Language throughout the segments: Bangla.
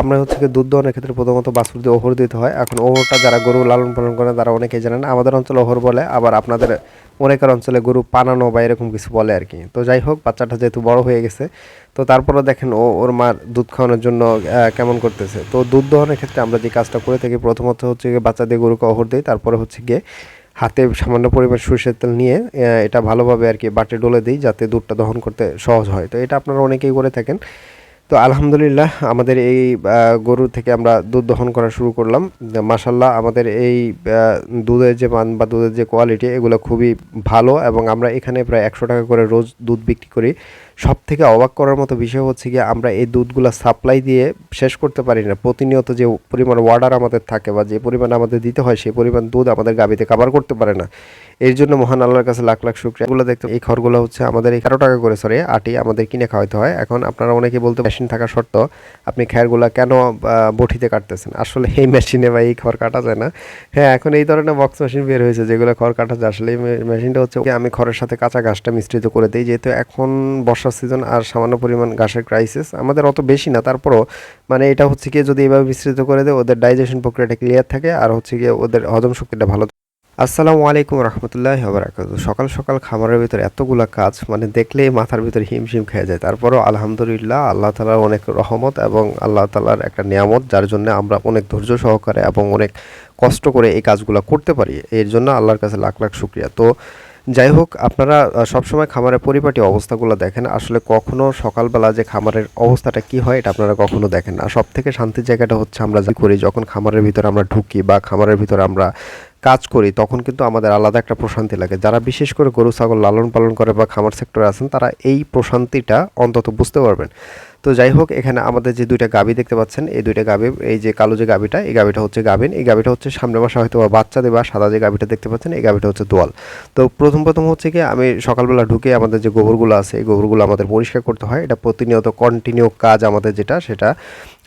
আমরা হচ্ছে দুধ দহনের ক্ষেত্রে প্রথমত বাছুর দিয়ে ওহর দিতে হয়। এখন ওহরটা যারা গরু লালন পালন করে তারা অনেকেই জানেন, আমাদের অঞ্চলে ওহর বলে, আবার আপনাদের অনেকের অঞ্চলে গরু পানানো বা এরকম কিছু বলে আর কি। তো যাই হোক, বাচ্চাটা যেহেতু বড় হয়ে গেছে, তো তারপরে দেখেন ও ওর মার দুধ খাওয়ানোর জন্য কেমন করতেছে। তো দুধ দহনের ক্ষেত্রে আমরা যে কাজটা করে থাকি, প্রথমত হচ্ছে গিয়ে বাচ্চা দিয়ে গরুকে ওহর দিই, তারপরে হচ্ছে গিয়ে হাতে সামান্য পরিমাণ সরষের তেল নিয়ে এটা ভালোভাবে আর কি বাটে ডলে দিই, যাতে দুধটা দহন করতে সহজ হয়। তো এটা আপনারা অনেকেই করে থাকেন। তো আলহামদুলিল্লাহ আমাদের এই গরু থেকে আমরা দুধ দহন করা শুরু করলাম। মাসাল্লাহ আমাদের এই দুধের যে মান বা দুধের যে কোয়ালিটি এগুলো খুবই ভালো এবং আমরা এখানে প্রায় একশো টাকা করে রোজ দুধ বিক্রি করি। সব থেকে অবাক করার মতো বিষয় হচ্ছে কি আমরা এই দুধগুলো সাপ্লাই দিয়ে শেষ করতে পারি না। প্রতিনিয়ত যে পরিমাণ ওয়ার্ডার আমাদের থাকে বা যে পরিমাণ আমাদের দিতে হয়, সেই পরিমাণ দুধ আমাদের গাবিতে কাভার করতে পারে না। এর জন্য মহান আল্লাহর কাছে লাখ লাখ শুক্রিয়া। এগুলো দেখতে এই খড়গুলো হচ্ছে আমাদের এগারো টাকা করে সরে আটি আমাদের কিনে খাওয়াতে হয়। এখন আপনারা অনেকে বলতে মেশিন থাকা সত্ত্বেও আপনি খ্যারগুলো কেন বটিতে কাটতেছেন? আসলে এই মেশিনে বা এই খড় কাটা যায় না। হ্যাঁ এখন এই ধরনের বক্স মেশিন বের হয়েছে, যেগুলো খড় কাটা যায়। আসলে এই মেশিনটা হচ্ছে, আমি খড়ের সাথে কাঁচা ঘাসটা মিশ্রিত করে দিই, যেহেতু এখন বর্ষার সিজন আর সামান্য পরিমাণ ঘাসের ক্রাইসিস আমাদের অত বেশি না। তারপরও মানে এটা হচ্ছে কি যদি এভাবে মিশ্রিত করে দেয়, ওদের ডাইজেশন প্রক্রিয়াটা ক্লিয়ার থাকে আর হচ্ছে গিয়ে ওদের হজম শক্তিটা ভালো আসসালামু আলাইকুম রহমতুল্লাহ বারাকাতু। সকাল সকাল খামারের ভিতরে এতগুলা কাজ মানে দেখলেই মাথার ভিতরে হিমশিম খেয়ে যায়। তারপরও আলহামদুলিল্লাহ আল্লাহ তালার অনেক রহমত এবং আল্লাহ তালার একটা নিয়ামত, যার জন্য আমরা অনেক ধৈর্য সহকারে এবং অনেক কষ্ট করে এই কাজগুলো করতে পারি। এর জন্য আল্লাহর কাছে লাখ লাখ শুক্রিয়া। তো যাই হোক, আপনারা সবসময় খামারের পরিপাটি অবস্থাগুলো দেখেন। আসলে কখনো সকালবেলা যে খামারের অবস্থাটা কি হয়, এটা আপনারা কখনো দেখেন না। সব থেকে শান্তির জায়গাটা হচ্ছে আমরা যা করি, যখন খামারের ভিতরে আমরা ঢুকি বা খামারের ভিতরে আমরা কাজ করি, তখন কিন্তু আমাদের আলাদা একটা প্রশান্তি লাগে। যারা বিশেষ করে গরু, ছাগল লালন পালন করে বা খামার সেক্টরে আছেন, তারা এই প্রশান্তিটা অন্তত বুঝতে পারবেন। তো যাই হোক এখানে আমাদের যে দুইটা গাবি দেখতে পাচ্ছেন, এই দুইটা গাবি, এই যে কালো যে গাবিটা, এই গাবিটা হচ্ছে গাবিন, এই গাবিটা হচ্ছে সামনে মাসে হয়তো বা বাচ্চা দেবা, সাদা যে গাবিটা দেখতে পাচ্ছেন, এই গাবিটা হচ্ছে দোয়াল তো প্রথম প্রথম হচ্ছে কি, আমি সকালবেলা ঢুকে আমাদের যে গোবরগুলো আছে, এই গোবরগুলো আমাদের পরিষ্কার করতে হয়। এটা প্রতিনিয়ত কন্টিনিউ কাজ আমাদের যেটা, সেটা,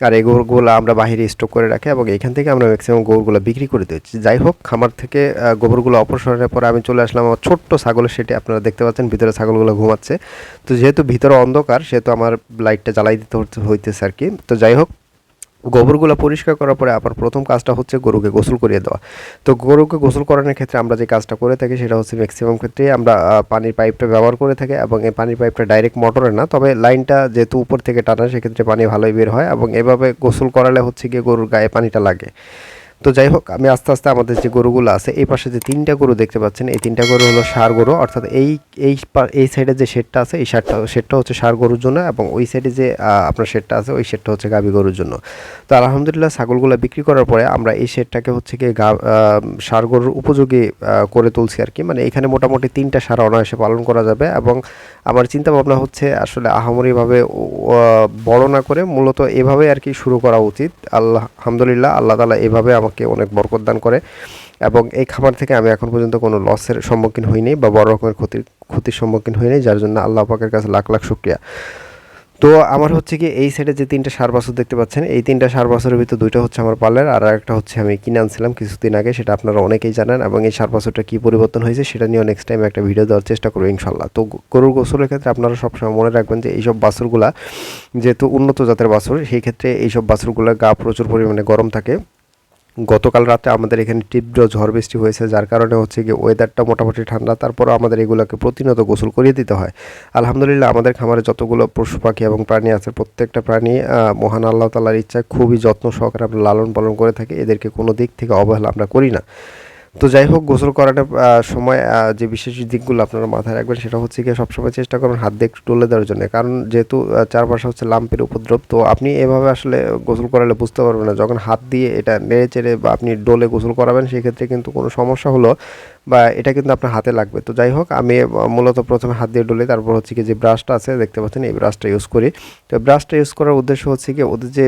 আর এই গোবরগুলো আমরা বাইরে স্টক করে রাখি এবং এখান থেকে আমরা ম্যাক্সিমাম গোবরগুলো বিক্রি করে দিচ্ছি যাই হোক খামার থেকে গোবরগুলো অপসারণের পরে আমি চলে আসলাম আমার ছোট্ট ছাগলের সেটি। আপনারা দেখতে পাচ্ছেন, ভিতরে ছাগলগুলো ঘুমাচ্ছে। তো যেহেতু ভিতরে অন্ধকার, সেহেতু আমার লাইটটা জ্বালাই দিতে হইতেছে আর কি। তো যাই হোক, গোবরগুলো পরিষ্কার করার পরে আবার প্রথম কাজটা হচ্ছে গরুকে গোসল করিয়ে দেওয়া। তো গরুকে গোসল করানোর ক্ষেত্রে আমরা যে কাজটা করে থাকি সেটা হচ্ছে ম্যাক্সিমাম ক্ষেত্রে আমরা পানির পাইপটা ব্যবহার করে থাকি এবং এই পানির পাইপটা ডাইরেক্ট মোটরে না, তবে লাইনটা যেহেতু উপর থেকে টানা, সেক্ষেত্রে পানি ভালোই বের হয় এবং এভাবে গোসল করালে হচ্ছে গিয়ে গরুর গায়ে পানিটা লাগে। তো যাই হোক, আমি আস্তে আস্তে আমাদের যে গরুগুলো আছে, এই পাশে যে তিনটা গরু দেখতে পাচ্ছেন, এই তিনটা গরু হলো সার গরু। অর্থাৎ এই এই এই সাইডে যে শেডটা আছে, এই শেডটা শেডটা হচ্ছে সার গরুর জন্য এবং ওই সাইডে যে আপনার শেডটা আছে, ওই শেডটা হচ্ছে গাভী গরুর জন্য। তো আলহামদুলিল্লাহ ছাগলগুলো বিক্রি করার পরে আমরা এই শেডটাকে হচ্ছে কি গা সার গরুর উপযোগী করে তুলছি আর কি। মানে এখানে মোটামুটি তিনটা সার অনায়াসে পালন করা যাবে এবং আমার চিন্তা ভাবনা হচ্ছে আসলে আহামরিভাবে বড় না করে মূলত এভাবে আর কি শুরু করা উচিত। আল্লাহ আলহামদুলিল্লাহ, আল্লাহ তালা এভাবে আমাকে অনেক বরকত দান করে এবং এই খামার থেকে আমি এখন পর্যন্ত কোনো লসের সম্মুখীন হইনি বা বড় রকমের ক্ষতির ক্ষতির সম্মুখীন হইনি, যার জন্য আল্লাহ পাকের কাছে লাখ লাখ শুক্রিয়া। তো আমার হচ্ছে কি এই সাইডে যে তিনটা সার বাছুর দেখতে পাচ্ছেন, এই তিনটা সার বাছুরের ভিতর দুইটা হচ্ছে আমার পার্লার আর একটা হচ্ছে আমি কিনে আনছিলাম কিছুদিন আগে, সেটা আপনারা অনেকেই জানেন এবং এই সার বাছুরটা কী পরিবর্তন হয়েছে সেটা নিয়েও নেক্সট টাইম একটা ভিডিও দেওয়ার চেষ্টা করব ইনশাল্লাহ তো গরুর গোসলের ক্ষেত্রে আপনারা সবসময় মনে রাখবেন যে এইসব বাছুরগুলা যেহেতু উন্নত জাতের বাছুর, সেই ক্ষেত্রে এইসব বাছুরগুলোর গা প্রচুর পরিমাণে গরম থাকে। গতকাল রাতে আমাদের এখানে তীব্র ঝড় বৃষ্টি হয়েছে, যার কারণে হচ্ছে গিয়ে ওয়েদারটা মোটামুটি ঠান্ডা। তারপরও আমাদের এগুলোকে প্রতিনিয়ত গোসল করিয়ে দিতে হয়। আলহামদুলিল্লাহ, আমাদের খামারে যতগুলো পশু পাখি এবং প্রাণী আছে, প্রত্যেকটা প্রাণী মহান আল্লাহ তালার ইচ্ছায় খুবই যত্ন সহকারে আমরা লালন পালন করে থাকি। এদেরকে কোনো দিক থেকে অবহেলা আমরা করি না। তো যাই হোক, গোসল করাটা সময় যে বিশেষ দিকগুলো আপনারা মাথায় রাখবেন, সেটা হচ্ছে গিয়ে সবসময় চেষ্টা করুন হাত দিয়ে একটু টলে দেওয়ার জন্য। কারণ যেহেতু চারপাশে হচ্ছে লাম্পের উপদ্রব, তো আপনি এভাবে আসলে গোসল করালে বুঝতে পারবেন না। যখন হাত দিয়ে এটা নেড়ে চেড়ে বা আপনি ডোলে গোসল করাবেন, সেক্ষেত্রে কিন্তু কোনো সমস্যা হলো বা এটা কিন্তু আপনার হাতে লাগবে। তো যাই হোক, আমি মূলত প্রথমে হাত দিয়ে ডলে তারপর হচ্ছে কি যে ব্রাশটা আছে, দেখতে পাচ্ছেন এই ব্রাশটা ইউজ করি। তো ব্রাশটা ইউজ করার উদ্দেশ্য হচ্ছে কি, ওদের যে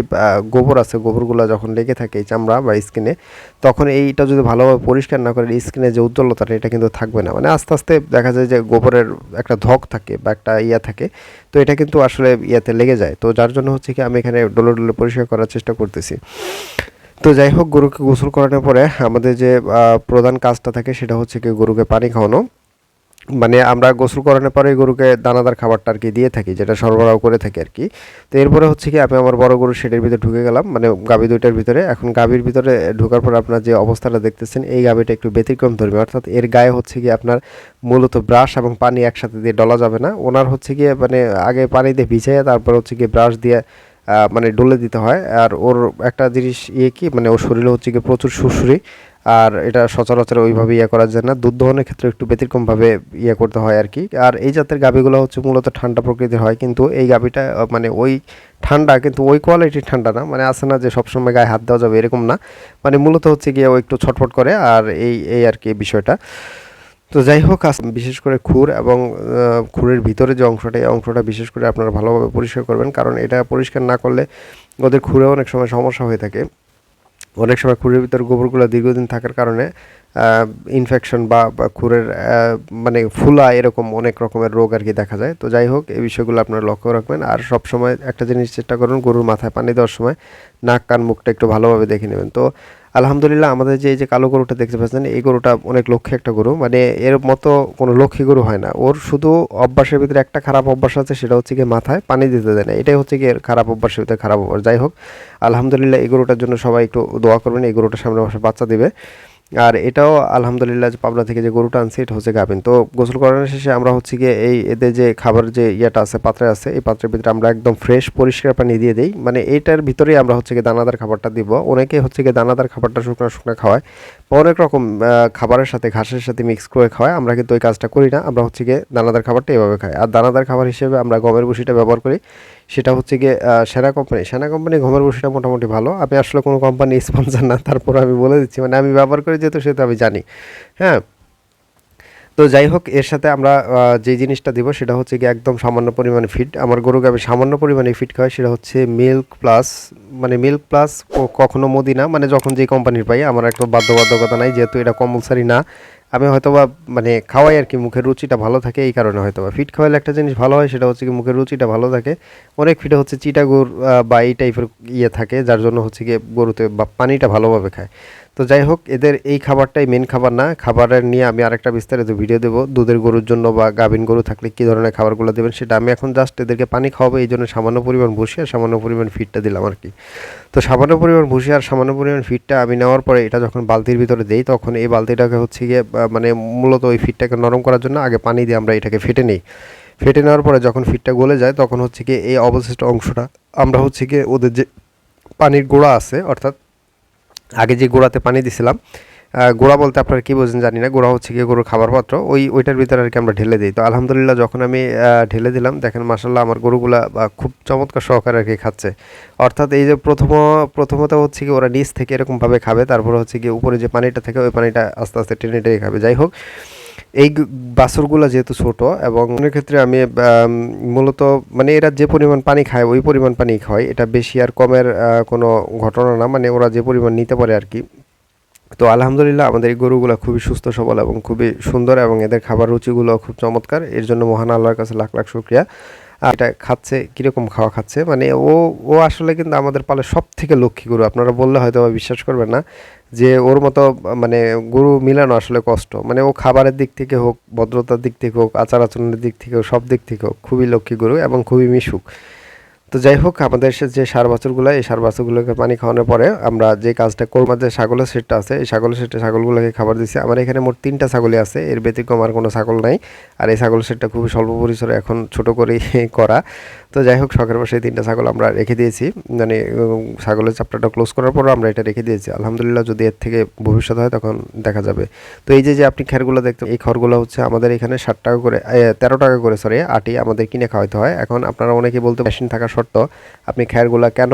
গোবর আছে, গোবরগুলো যখন লেগে থাকে এই চামড়া বা স্কিনে তখন এইটা যদি ভালোভাবে পরিষ্কার না করে স্কিনে যে উজ্জ্বলতাটা, এটা কিন্তু থাকবে না। মানে আস্তে আস্তে দেখা যায় যে গোবরের একটা ধক থাকে বা একটা ইয়া থাকে, তো এটা কিন্তু আসলে ইয়াতে লেগে যায়। তো যার জন্য হচ্ছে কি, আমি এখানে ডলে ডলে পরিষ্কার করার চেষ্টা করতেছি। তো যাই হোক, গরুকে গোসল করানোর পরে আমাদের যে প্রধান কাজটা থাকে সেটা হচ্ছে কি গরুকে পানি খাওয়ানো। মানে আমরা গোসল করানোর পরে গরুকে দানাদার খাবারটা আর কি দিয়ে থাকি, যেটা সরবরাহ করে থাকি আর কি তো এরপরে হচ্ছে কি আমি আমার বড় গরু শেডের ভিতরে ঢুকে গেলাম মানে গাভী দুইটার ভিতরে। এখন গাভীর ভিতরে ঢোকার পর আপনার যে অবস্থাটা দেখতেছেন, এই গাভীটা একটু ব্যতিক্রম ধর্মী। অর্থাৎ এর গায়ে হচ্ছে কি আপনার মূলত ব্রাশ এবং পানি একসাথে দিয়ে ডলা যাবে না। ওনার হচ্ছে গিয়ে মানে আগে পানি দিয়ে ভিজাইয়ে তারপর হচ্ছে গিয়ে ব্রাশ দিয়ে মানে ডলে দিতে হয়। আর ওর একটা জিনিস ইয়ে কি মানে ওর শরীরে হচ্ছে গিয়ে প্রচুর সুরসুরি আর এটা সচরাচর ওইভাবে ইয়ে করা যায় না। দুধ দহনের ক্ষেত্রে একটু ব্যতিক্রমভাবে ইয়ে করতে হয় আর কি। আর এই জাতের গাভীগুলো হচ্ছে মূলত ঠান্ডা প্রকৃতির হয়। কিন্তু এই গাভীটা মানে ওই ঠান্ডা, কিন্তু ওই কোয়ালিটির ঠান্ডা না। মানে আছে না যে সবসময় গায়ে হাত দেওয়া যাবে, এরকম না। মানে মূলত হচ্ছে গিয়ে ও একটু ছটফট করে। আর এই এই আর কি বিষয়টা। তো যাই হোক বিশেষ করে খুর এবং খুরের ভিতরে যে অংশটা, এই অংশটা বিশেষ করে আপনারা ভালোভাবে পরিষ্কার করবেন। কারণ এটা পরিষ্কার না করলে ওদের খুরে অনেক সময় সমস্যা হয়ে থাকে। অনেক সময় খুরের ভিতরে গোবরগুলো দীর্ঘদিন থাকার কারণে ইনফেকশন বা বা খুরের মানে ফুলা এরকম অনেক রকমের রোগ আর কি দেখা যায়। তো যাই হোক, এই বিষয়গুলো আপনারা লক্ষ্য রাখবেন। আর সব সময় একটা জিনিস চেষ্টা করুন, গরুর মাথায় পানি দেওয়ার সময় নাক, কান, মুখটা একটু ভালোভাবে দেখে নেবেন। তো আলহামদুলিল্লাহ আমাদের যে এই যে কালো গরুটা দেখতে পাচ্ছেন, এই গরুটা অনেক লক্ষ্যে একটা গরু। মানে এর মতো কোনো লক্ষ্মী গরু হয় না। ওর শুধু অভ্যাসের ভিতরে একটা খারাপ অভ্যাস আছে, সেটা হচ্ছে গিয়ে মাথায় পানি দিতে দেয় না। এটাই হচ্ছে গিয়ে খারাপ অভ্যাসের ভিতরে খারাপ অভ্যাস। যাই হোক, আলহামদুলিল্লাহ এই গরুটার জন্য সবাই একটু দোয়া করবেন, এই গরুটার সামনে বসে বাচ্চা দিবে। আর এটাও আলহামদুলিল্লাহ যে পাবনা থেকে যে গরুটা আনছি, এটা হচ্ছে গাভিন। তো গোসল করানোর শেষে আমরা হচ্ছে গিয়ে এই এদের যে খাবার যে ইয়েটা আছে, পাত্রে আছে, এই পাত্রের ভিতরে আমরা একদম ফ্রেশ পরিষ্কার পানি দিয়ে দিই। মানে এইটার ভিতরেই আমরা হচ্ছে গিয়ে দানাদার খাবারটা দিব। অনেকে হচ্ছে গিয়ে দানাদার খাবারটা শুকনো শুকনো খাওয়ায়। বা অনেক রকম খাবারের সাথে, ঘাসের সাথে মিক্স করে খাওয়ায়। আমরা কিন্তু ওই কাজটা করি না। আমরা হচ্ছে গিয়ে দানাদার খাবারটা এভাবে খাই। আর দানাদার খাবার হিসেবে আমরা গমের ভুসিটা ব্যবহার করি। সেটা হচ্ছে গিয়ে সেনা কোম্পানি সেনা কোম্পানি গমের ভুসিটা মোটামুটি ভালো। আমি আসলে কোনো কোম্পানি স্পন্সর না, তারপর আমি বলে দিচ্ছি। মানে আমি ব্যবহার করি যেহেতু সেটা আমি জানি। হ্যাঁ? তো যাই হোক, এর সাথে আমরা যে জিনিসটা দিব সেটা হচ্ছে কি একদম সামান্য পরিমাণে ফিট আমার গরুকে আমি সামান্য পরিমাণে ফিট খাওয়াই, সেটা হচ্ছে মিল্ক প্লাস মানে মিল্ক প্লাস কখনো মদিনা মানে যখন যে কোম্পানির পাই, আমার একটা বাধ্যবাধকতা নাই, যেহেতু এটা কম্পালসারি না। আমি হয়তো বা মানে খাওয়াই আর কি, মুখের রুচিটা ভালো থাকে এই কারণে হয়তো বা ফিট খাওয়ালে একটা জিনিস ভালো হয়, সেটা হচ্ছে কি মুখের রুচিটা ভালো থাকে। অনেক ফিটে হচ্ছে চিটাগুড় গরু বা এই টাইপের ইয়ে থাকে, যার জন্য হচ্ছে গিয়ে গরুতে বা পানিটা ভালোভাবে খায়। তো যাই হোক, এদের এই খাবারটাই মেন খাবার না। খাবারের নিয়ে আমি আরেকটা বিস্তারিত ভিডিও দেবো। দুধের গরুর জন্য বা গাভিন গরু থাকলে কী ধরনের খাবারগুলো দেবেন সেটা আমি এখন জাস্ট এদেরকে পানি খাওয়াবো। এই জন্য সামান্য পরিমাণ ভুসি আর সামান্য পরিমাণ ফিটটা দিলাম আর কি। তো সামান্য পরিমাণ ভুসি আর সামান্য পরিমাণ ফিটটা আমি নেওয়ার পরে এটা যখন বালতির ভিতরে দেই, তখন এই বালতিটাকে হচ্ছে গিয়ে মানে মূলত ওই ফিটটাকে নরম করার জন্য আগে পানি দিয়ে আমরা এটাকে ফেটে নিই। ফেটে নেওয়ার পরে যখন ফিটটা গলে যায়, তখন হচ্ছে কি এই অবশিষ্ট অংশটা আমরা হচ্ছে গিয়ে ওদের যে পানির গোড়া আছে, অর্থাৎ আগে যে গোড়াতে পানি দিছিলাম গোড়া বলতে আপনারা কী বোঝেন জানি না, গোড়া হচ্ছে গিয়ে গরুর খাবার পাত্র। ওই, ওইটার ভিতরে আর কি আমরা ঢেলে দিই। তো আলহামদুলিল্লাহ যখন আমি ঢেলে দিলাম, দেখেন মাসাল্লাহ আমার গরুগুলা খুব চমৎকার সহকারে আর কি খাচ্ছে। অর্থাৎ এই যে প্রথম, প্রথমত হচ্ছে কি ওরা নিচ থেকে এরকমভাবে খাবে, তারপর হচ্ছে কি উপরে যে পানিটা থাকে, ওই পানিটা আস্তে আস্তে টেনে টেনে খাবে। যাই হোক এই বাছরগুলো যেহেতু ছোট এবং অনেক ক্ষেত্রে আমি মূলত মানে এরা যে পরিমাণ পানি খায়, ওই পরিমাণ পানি খায়। এটা বেশি আর কমের কোনো ঘটনা না। মানে ওরা যে পরিমাণ নিতে পারে আর কি। তো আলহামদুলিল্লাহ আমাদের এই গরুগুলো খুবই সুস্থ, সবল এবং খুবই সুন্দর এবং এদের খাবার রুচিগুলো খুব চমৎকার। এর জন্য মহান আল্লাহর কাছে লাখ লাখ শুক্রিয়া। এটা খাচ্ছে, কীরকম খাওয়া খাচ্ছে? মানে ও ও আসলে কিন্তু আমাদের পালে সব থেকে লক্ষ্মী গুরু। আপনারা বললে হয়তো বিশ্বাস করবেন না যে ওর মতো মানে গুরু মিলানো আসলে কষ্ট। মানে ও খাবারের দিক থেকে হোক, ভদ্রতার দিক থেকে হোক আচার আচরণের দিক থেকে হোক, সব দিক থেকে হোক, খুবই লক্ষ্মী গুরু এবং খুবই মিশুক। তো যাই হোক, আমাদের যে সার বাছুরগুলো, এই সার বাছুরগুলোকে পানি খাওয়ানোর পরে আমরা যে কাজটা করব যে ছাগলের সেটটা আছে, এই ছাগলের সেটটা ছাগলগুলোকে খাবার দিচ্ছি আমার এখানে মোট তিনটা ছাগলই আছে, এর ব্যতিক্রম আর কোনো ছাগল নাই। আর এই ছাগলের সেটটা খুবই স্বল্প পরিসরে এখন ছোট করেই করা। তো যাই হোক, শখের বসে তিনটা ছাগল আমরা রেখে দিয়েছি। মানে ছাগলের চাপটাটা ক্লোজ করার পরও আমরা এটা রেখে দিয়েছি। আলহামদুলিল্লাহ, যদি এর থেকে ভবিষ্যৎ হয়, তখন দেখা যাবে। তো এই যে যে আপনি খেরগুলো দেখতে, এই খড়গুলো হচ্ছে আমাদের এখানে ষাট টাকা করে তেরো টাকা করে সরি আটি আমাদের কিনে খাওয়াতে হয়। এখন আপনারা অনেকে বলতে মেশিন থাকা সত্ত্বেও আপনি খেরগুলো কেন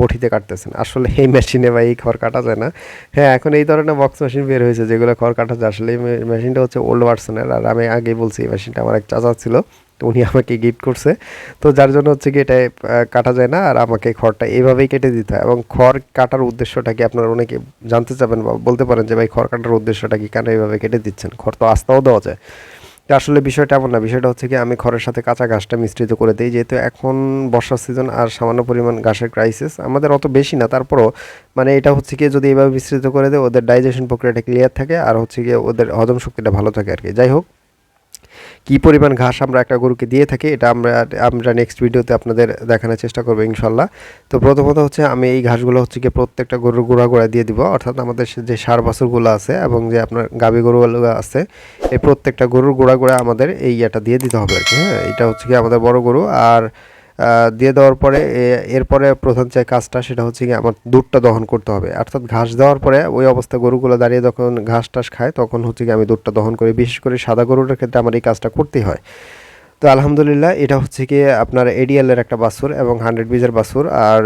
বটিতে কাটতেছেন? আসলে এই মেশিনে বা এই খড় কাটা যায় না। হ্যাঁ এখন এই ধরনের বক্স মেশিন বের হয়েছে, যেগুলো খড় কাটা যায়। আসলে এই মেশিনটা হচ্ছে ওল্ড ভার্সনের আর আমি আগেই বলছি, এই মেশিনটা আমার এক চাচা ছিল। উনি আমাকে গিফট করছে। তো যার জন্য হচ্ছে কি এটা কাটা যায় না আর আমাকে খড়টা এইভাবেই কেটে দিতে হয়। এবং খড় কাটার উদ্দেশ্যটা কি আপনারা অনেকে জানতে চাবেন বা বলতে পারেন যে, ভাই, খড় কাটার উদ্দেশ্যটা কি? কেন এইভাবে কেটে দিচ্ছেন? খড় তো আস্তাও দেওয়া যায়। তো আসলে বিষয়টা এমন না। বিষয়টা হচ্ছে কি, আমি খড়ের সাথে কাঁচা ঘাসটা মিশ্রিত করে দিই। যেহেতু এখন বর্ষার সিজন আর সামান্য পরিমাণ ঘাসের ক্রাইসিস আমাদের অত বেশি না। তারপরও মানে এটা হচ্ছে কি, যদি এইভাবে মিশ্রিত করে দেয় ওদের ডাইজেশন প্রক্রিয়াটা ক্লিয়ার থাকে আর হচ্ছে গিয়ে ওদের হজম শক্তিটা ভালো থাকে আর কি। যাই হোক কি পরিমাণ ঘাস আমরা একটা গরুকে দিয়ে থাকি, এটা আমরা আমরা নেক্সট ভিডিওতে আপনাদের দেখানোর চেষ্টা করব ইনশাল্লাহ। তো প্রথমত হচ্ছে আমি এই ঘাসগুলো হচ্ছে কি প্রত্যেকটা গরুর গোড়া গোড়া দিয়ে দিব। অর্থাৎ আমাদের যে সার বাছুরগুলো আছে এবং যে আপনার গাবি গরুগুলো আছে, এই প্রত্যেকটা গরুর গোড়া গোড়া আমাদের এই ইয়েটা দিয়ে দিতে হবে আর কি হ্যাঁ? এটা হচ্ছে কি আমাদের বড় গরু। আর দিয়ে দেওয়ার পরে এরপরে প্রধান যে কাজটা সেটা হচ্ছে কি আমার দুধটা দহন করতে হবে। অর্থাৎ ঘাস দেওয়ার পরে ওই অবস্থায় গরুগুলো দাঁড়িয়ে যখন ঘাস টাস খায়, তখন হচ্ছে কি আমি দুধটা দহন করি। বিশেষ করে সাদা গরুটার ক্ষেত্রে আমার এই কাজটা করতেই হয়। তো আলহামদুলিল্লাহ, এটা হচ্ছে কি আপনার এডিএল এর একটা বাসুর এবং হান্ড্রেড বিজের বাসুর আর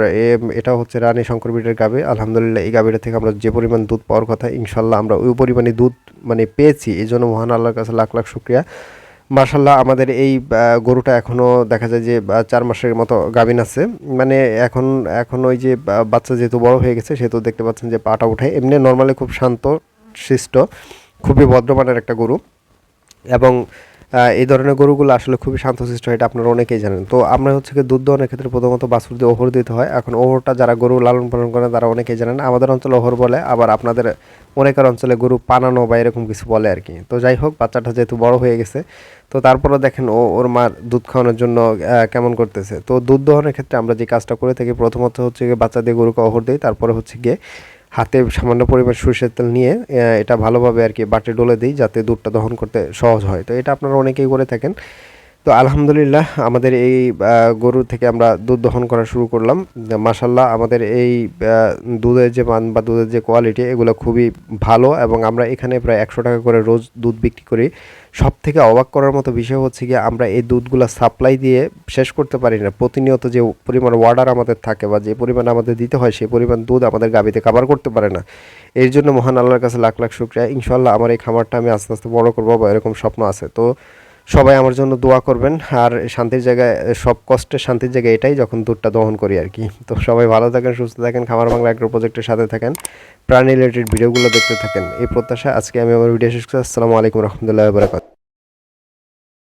এটা হচ্ছে রানী শঙ্কর বিটের গাবে আলহামদুলিল্লাহ, এই গাবিটা থেকে আমরা যে পরিমাণ দুধ পাওয়ার কথা, ইনশাল্লাহ আমরা ওই পরিমাণে দুধ মানে পেয়েছি। এই জন্য মহান আল্লাহর কাছে লাখ লাখ শুক্রিয়া। মার্শাল্লাহ আমাদের এই গরুটা এখনও দেখা যায় যে চার মাসের মতো গাভিন আছে। মানে এখন এখন ওই যে বাচ্চা যেহেতু বড় হয়ে গেছে, সেহেতু দেখতে পাচ্ছেন যে পাটা উঠে। এমনি নর্মালি খুব শান্ত, শিষ্ট, খুবই ভদ্রমানের একটা গরু। এবং এই ধরনের গরুগুলো আসলে খুবই শান্তশিষ্ট এটা আপনারা অনেকেই জানেন। তো আমরা হচ্ছে কি দুধ দহনের ক্ষেত্রে প্রথমত বাছুর দিয়ে ওহর দিতে হয়। এখন ওহরটা যারা গরু লালন পালন করে তারা অনেকেই জানেন। আমাদের অঞ্চলে ওহর বলে, আবার আপনাদের অনেকের অঞ্চলে গরু পানানো বা এরকম কিছু বলে আর কি। তো যাই হোক, বাচ্চাটা যেহেতু বড় হয়ে গেছে, তো তারপরে দেখেন ও, ওর মার দুধ খাওয়ানোর জন্য কেমন করতেছে। তো দুধ দহনের ক্ষেত্রে আমরা যে কাজটা করে থাকি, প্রথমত হচ্ছে গিয়ে বাচ্চা দিয়ে গরুকে অহর দিই, তারপরে হচ্ছে গিয়ে হাতে সামান্য পরিমাণ সরষের তেল নিয়ে এটা ভালোভাবে আর কি বাটে ডলে দিই যাতে দুধটা দহন করতে সহজ হয়। তো এটা আপনারা অনেকেই করে থাকেন। তো আলহামদুলিল্লাহ আমাদের এই গরু থেকে আমরা দুধ দহন করা শুরু করলাম। মাসাল্লাহ আমাদের এই দুধের যে মান বা দুধের যে কোয়ালিটি এগুলো খুবই ভালো এবং আমরা এখানে প্রায় একশো টাকা করে রোজ দুধ বিক্রি করি। সব থেকে অবাক করার মতো বিষয় হচ্ছে কি আমরা এই দুধগুলো সাপ্লাই দিয়ে শেষ করতে পারি না। প্রতিনিয়ত যে পরিমাণ ওয়ার্ডার আমাদের থাকে বা যে পরিমাণ আমাদের দিতে হয়, সেই পরিমাণ দুধ আমাদের গাবিতে কাবার করতে পারে না। এর জন্য মহান আল্লাহর কাছে লাখ লাখ শুক্রিয়া। ইনশাল্লাহ আমার এই খামারটা আমি আস্তে আস্তে বড় করব বা এরকম স্বপ্ন আছে। তো সবাই আমার জন্য দোয়া করবেন। আর শান্তির জায়গায়, সব কষ্টের শান্তির জায়গায় এটাই যখন দুধটা দহন করি আর কি। তো সবাই ভালো থাকেন, সুস্থ থাকেন, খামার বাংলা অ্যাগ্রো প্রজেক্টের সাথে থাকেন, প্রাণী রিলেটেড ভিডিওগুলো দেখতে থাকেন। এই প্রত্যাশা আজকে আমি আমার ভিডিও শেষ করছি। আসসালামু আলাইকুম রহমতুল্লাহ বারাকাত